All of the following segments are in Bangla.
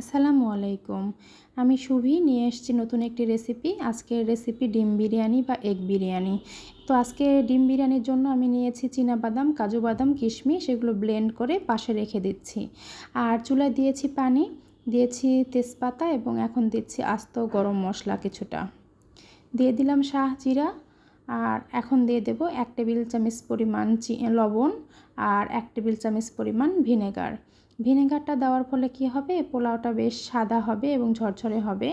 আসসালামু আলাইকুম। আমি শুভি, নিয়ে এসেছি নতুন একটি রেসিপি আজকের রেসিপি ডিম বিরিয়ানি বা এগ বিরিয়ানি। তো আজকে ডিম বিরিয়ানির জন্য আমি নিয়েছি বাদাম কাজু বাদাম, কিশমিশ, এগুলো ব্লেন্ড করে পাশে রেখে দিচ্ছি। আর চুলায় দিয়েছি পানি, দিয়েছি তেজপাতা এবং এখন দিচ্ছি আস্ত গরম মশলা কিছুটা। দিয়ে দিলাম শাহ জিরা আর এখন দিয়ে দেব এক টেবিল চামচ পরিমাণ লবণ আর এক টেবিল চামচ পরিমাণ ভিনেগার। ভিনেগারটা দেওয়ার ফলে কি হবে? পোলাওটা বেশ সাদা হবে এবং ঝরঝরে হবে।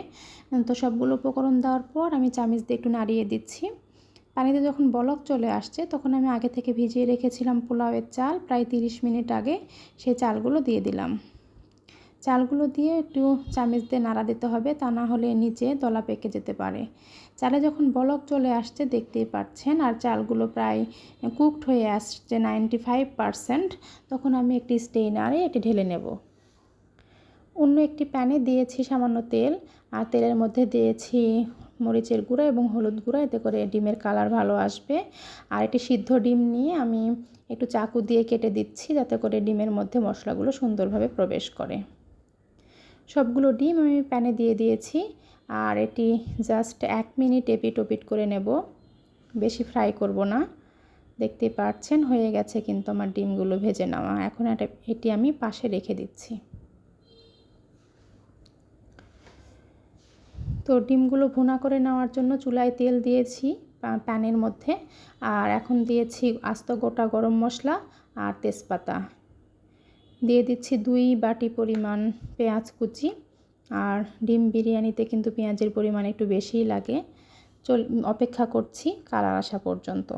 তো সবগুলো উপকরণ দেওয়ার পর আমি চামিচ দিয়ে একটু নাড়িয়ে দিচ্ছি। পানিতে যখন বলক চলে আসছে, তখন আমি আগে থেকে ভিজিয়ে রেখেছিলাম পোলাওয়ের চাল। প্রায় তিরিশ মিনিট আগে সেই চালগুলো দিয়ে দিলাম। চালগুলো দিয়ে একটু চামিচ দিয়ে নাড়া দিতে হবে, তা না হলে নিচে দলা পেকে যেতে পারে। চালে যখন বলক চলে আসছে, দেখতেই পাচ্ছেন, আর চালগুলো প্রায় কুকড হয়ে আসছে নাইনটি ফাইভ পারসেন্ট, তখন আমি একটি স্টেইনারে এটি ঢেলে নেব। অন্য একটি প্যানে দিয়েছি সামান্য তেল, আর তেলের মধ্যে দিয়েছি মরিচের গুঁড়া এবং হলুদ গুঁড়া, এতে করে ডিমের কালার ভালো আসবে। আর একটি সিদ্ধ ডিম নিয়ে আমি একটু চাকু দিয়ে কেটে দিচ্ছি, যাতে করে ডিমের মধ্যে মশলাগুলো সুন্দরভাবে প্রবেশ করে। সবগুলো ডিম আমি প্যানে দিয়ে দিয়েছি। আর এটি জাস্ট এক মিনিট এপিট ওপিট করে নেব। বেশি ফ্রাই করব না। দেখতেই পাচ্ছেন, হয়ে গেছে কিন্তু আমার ডিমগুলো ভেজে নেওয়া। এখন এটি আমি পাশে রেখে দিচ্ছি। তো ডিমগুলো ভুনা করে নেওয়ার জন্য চুলায় তেল দিয়েছি প্যানের মধ্যে। আর এখন দিয়েছি আস্ত গোটা গরম মশলা আর তেজপাতা। দিয়ে দিচ্ছি দুই বাটি পরিমাণ পেঁয়াজ কুচি আর ডিম বিরিয়ানিতে কিন্তু পেঁয়াজের পরিমাণ একটু বেশিই লাগে। চল, অপেক্ষা করছি কালার আসা পর্যন্ত।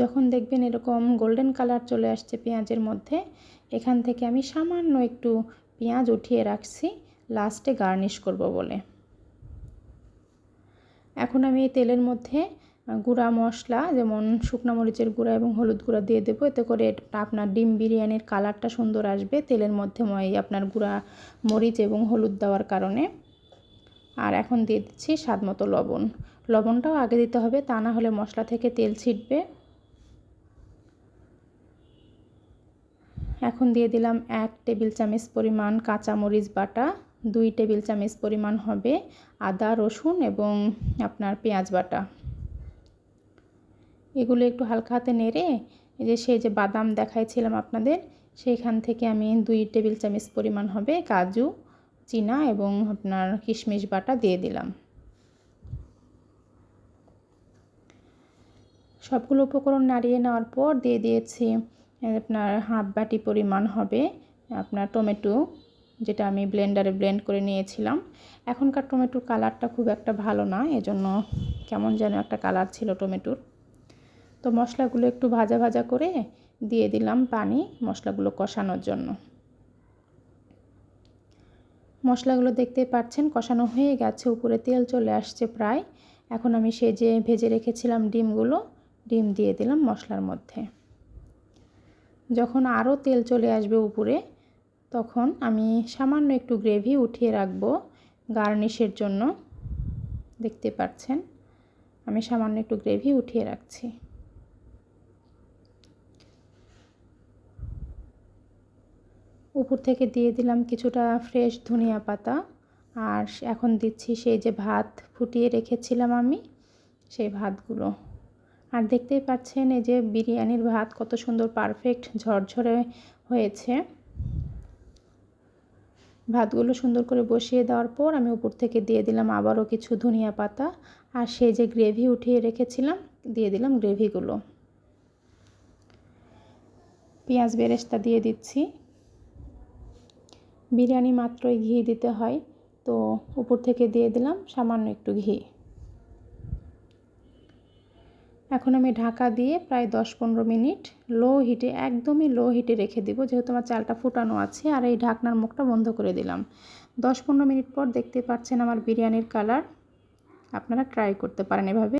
যখন দেখবেন এরকম গোল্ডেন কালার চলে আসছে পেঁয়াজের মধ্যে, এখান থেকে আমি সামান্য একটু পেঁয়াজ উঠিয়ে রাখছি লাস্টে গার্নিশ করব বলে। এখন আমি এই তেলের মধ্যে গুঁড়া মশলা, যেমন শুকনো মরিচের গুঁড়া এবং হলুদ গুঁড়া দিয়ে দেবো। এতে করে আপনার ডিম বিরিয়ানির কালারটা সুন্দর আসবে, তেলের মধ্যে আপনার গুঁড়া, মরিচ এবং হলুদ দেওয়ার কারণে। আর এখন দিয়ে দিচ্ছি স্বাদ মতো লবণ। লবণটাও আগে দিতে হবে, তা না হলে মশলা থেকে তেল ছিটবে। এখন দিয়ে দিলাম এক টেবিল চামচ পরিমাণ কাঁচা মরিচ বাটা, দুই টেবিল চামচ পরিমাণ হবে আদা, রসুন এবং আপনার পেঁয়াজ বাটা। এগুলো একটু হালকা হাতে নেড়ে এই যে সেই যে বাদাম দেখাইছিলাম আপনাদের, সেইখান থেকে আমি দুই টেবিল চামচ পরিমাণ হবে কাজু, চিনা এবং আপনার কিশমিশ বাটা দিয়ে দিলাম। সবগুলো উপকরণ নাড়িয়ে নেওয়ার পর দিয়ে দিয়েছি আপনার হাফ বাটি পরিমাণ হবে আপনার টমেটো, যেটা আমি ব্লেন্ডারে ব্লেন্ড করে নিয়েছিলাম। এখনকার টমেটোর কালারটা খুব একটা ভালো না, এজন্য কেমন যেন একটা কালার ছিল টমেটোর। তো মশলাগুলো একটু ভাজা ভাজা করে দিয়ে দিলাম পানি মশলাগুলো কষানোর জন্য। মশলাগুলো দেখতে পাচ্ছেন কষানো হয়ে গেছে, উপরে তেল চলে আসছে প্রায়। এখন আমি সে যে ভেজে রেখেছিলাম ডিমগুলো, ডিম দিয়ে দিলাম মশলার মধ্যে। যখন আরও তেল চলে আসবে উপরে, তখন আমি সামান্য একটু গ্রেভি উঠিয়ে রাখব গার্নিশের জন্য। দেখতে পাচ্ছেন, আমি সামান্য একটু গ্রেভি উঠিয়ে রাখছি। উপর থেকে দিয়ে দিলাম কিছুটা ফ্রেশ ধনিয়া পাতা। আর এখন দিচ্ছি সেই যে ভাত ফুটিয়ে রেখেছিলাম আমি, সেই ভাতগুলো। আর দেখতেই পাচ্ছেন এই যে বিরিয়ানির ভাত কত সুন্দর পারফেক্ট ঝরঝরে হয়েছে। ভাতগুলো সুন্দর করে বসিয়ে দেওয়ার পর আমি উপর থেকে দিয়ে দিলাম আবারও কিছু ধনিয়া পাতা। আর সেই যে গ্রেভি উঠিয়ে রেখেছিলাম, দিয়ে দিলাম গ্রেভিগুলো পেঁয়াজ বেরেস্তা দিয়ে দিচ্ছি। বিরিয়ানি মাত্রই ঘি দিতে হয়। তো উপর থেকে দিয়ে দিলাম সামান্য একটু ঘি। এখন আমি ঢাকা দিয়ে প্রায় দশ পনেরো মিনিট লো হিটে, একদমই লো হিটে রেখে দিব। যেহেতু আমার চালটা ফুটানো আছে আর এই ঢাকনার মুখটা বন্ধ করে দিলাম। দশ পনেরো মিনিট পর দেখতে পাচ্ছেন আমার বিরিয়ানির কালার। আপনারা ট্রাই করতে পারেন এভাবে।